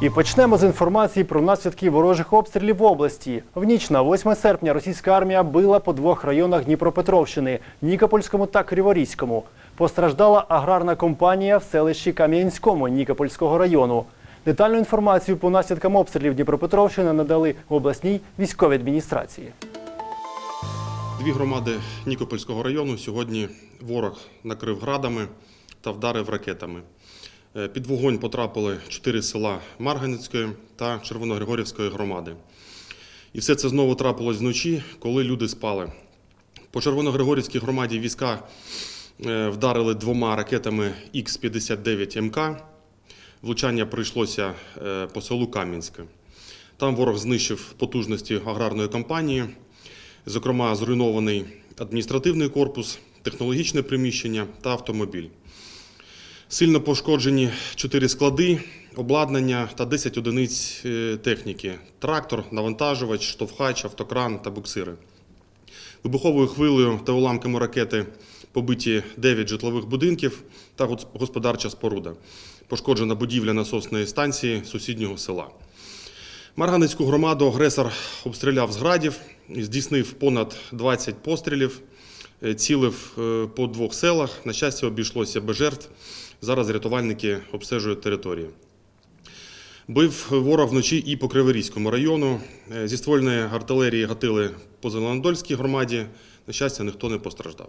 І почнемо з інформації про наслідки ворожих обстрілів в області. В ніч на 8 серпня російська армія била по двох районах Дніпропетровщини Нікопольському та Криворізькому. Постраждала аграрна компанія в селищі Кам'янському Нікопольського району. Детальну інформацію по наслідкам обстрілів Дніпропетровщини надали в обласній військовій адміністрації. Дві громади Нікопольського району сьогодні ворог накрив градами та вдарив ракетами. Е, Під вогонь потрапили чотири села Марганецької та Червоногригорівської громади. І все це знову трапилось вночі, коли люди спали. По Червоногригорівській громаді війська е, вдарили двома ракетами Х-59 МК. Влучання прийшлося е, по селу Кам'янське. Там ворог знищив потужності аграрної компанії, зокрема, зруйнований адміністративний корпус, технологічне приміщення та автомобіль. Сильно пошкоджені 4 склади, обладнання та 10 одиниць е, техніки: трактор, навантажувач, штовхач, автокран та буксири. Вибуховою хвилею та уламками ракети побиті 9 житлових будинків та гос- господарча споруда. Пошкоджена будівля насосної станції сусіднього села. Марганецьку громаду агресор обстріляв з градів, здійснив понад 20 пострілів, е, цілив е, по двох селах. На щастя, обійшлося без жертв. Зараз рятувальники обстежують територію. Бив ворог вночі і по Криворізькому району. Е, Зі ствольної артилерії гатили по Зеленодольській громаді. На щастя, ніхто не постраждав.